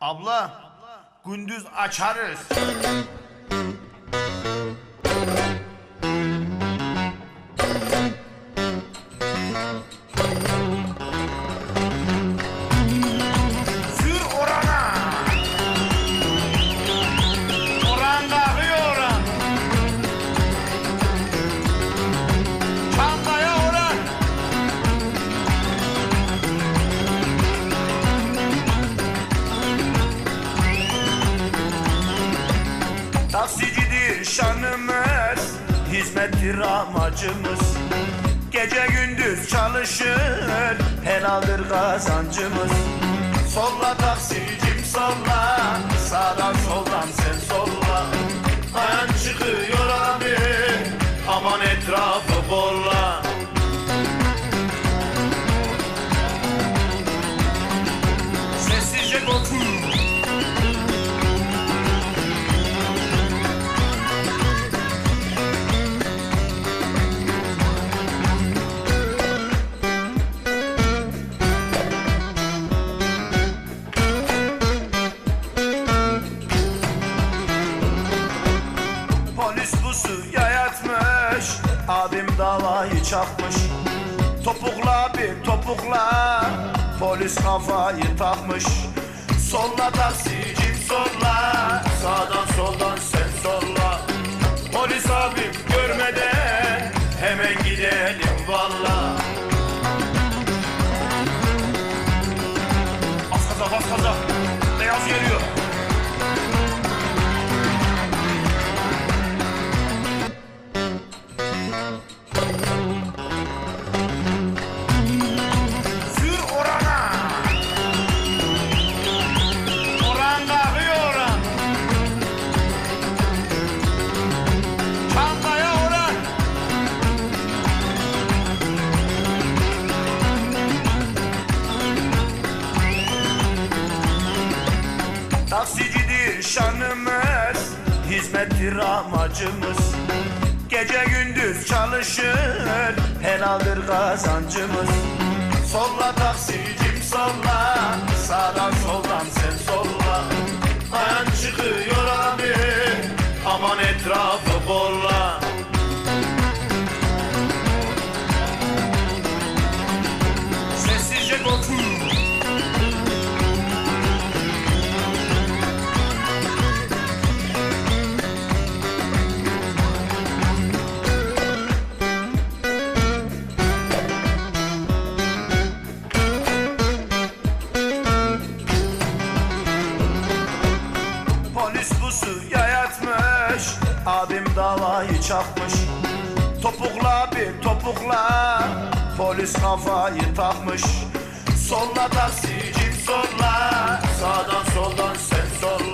Abla, gündüz açarız. Taksicidir şanımız, hizmettir amacımız. Gece gündüz çalışır, helaldir kazancımız. Solla taksicim solla, sağdan soldan sen solla. Ayan çıkıyor abi, aman etrafı bolla. Polis pusu yayatmış Abim davayı çakmış. Topukla bir topukla Polis kafayı takmış. Solla taksicim solla Sağdan soldan sen solla. Polis abim görmeden Hemen gidelim valla. Bas gaza bas gaza Beyaz geliyor hizmettir amacımız. Gece gündüz çalışır, helaldir kazancımız. Solla taksicim solla, sağdan soldan sen solla. rüzgar yatmış Abim davayı çakmış. Topukla bir topukla Polis kafayı takmış. Solla taksici solla Sağdan soldan sen solla.